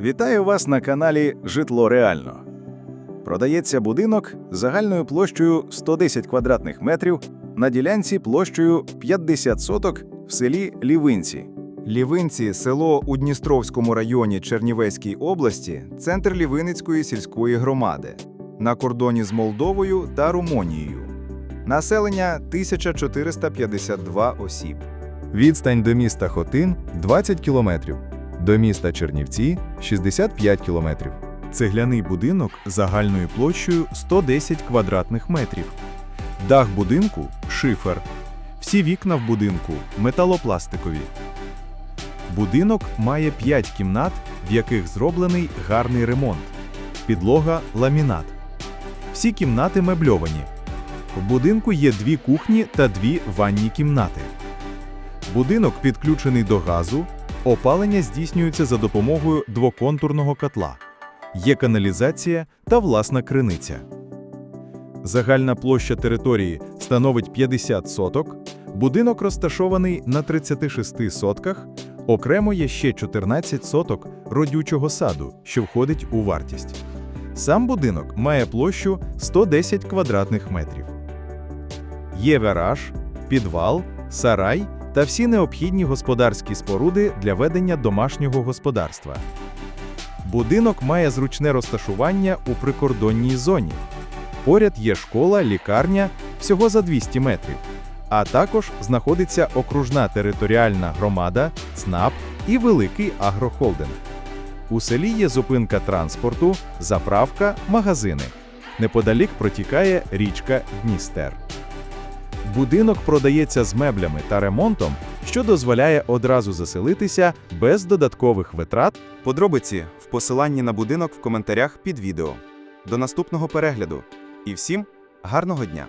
Вітаю вас на каналі Житло Реально. Продається будинок загальною площею 110 квадратних метрів на ділянці площею 50 соток в селі Лівинці. Лівинці село у Дністровському районі Чернівецькій області, центр Лівиницької сільської громади, на кордоні з Молдовою та Румунією. Населення 1452 осіб. Відстань до міста Хотин 20 кілометрів, до міста Чернівці 65 кілометрів. Цегляний будинок загальною площею 110 квадратних метрів. Дах будинку шифер. Всі вікна в будинку металопластикові. Будинок має 5 кімнат, в яких зроблений гарний ремонт. Підлога ламінат. Всі кімнати мебльовані. В будинку є дві кухні та дві ванні кімнати. Будинок підключений до газу. Опалення здійснюється за допомогою двоконтурного котла. Є каналізація та власна криниця. Загальна площа території становить 50 соток. Будинок розташований на 36 сотках. Окремо є ще 14 соток родючого саду, що входить у вартість. Сам будинок має площу 110 квадратних метрів. Є гараж, підвал, сарай та всі необхідні господарські споруди для ведення домашнього господарства. Будинок має зручне розташування у прикордонній зоні. Поряд є школа, лікарня всього за 200 метрів, а також знаходиться окружна територіальна громада, ЦНАП і великий агрохолдинг. У селі є зупинка транспорту, заправка, магазини. Неподалік протікає річка Дністер. Будинок продається з меблями та ремонтом, що дозволяє одразу заселитися без додаткових витрат Подробиці в посиланні на будинок в коментарях під відео. До наступного перегляду. І всім гарного дня!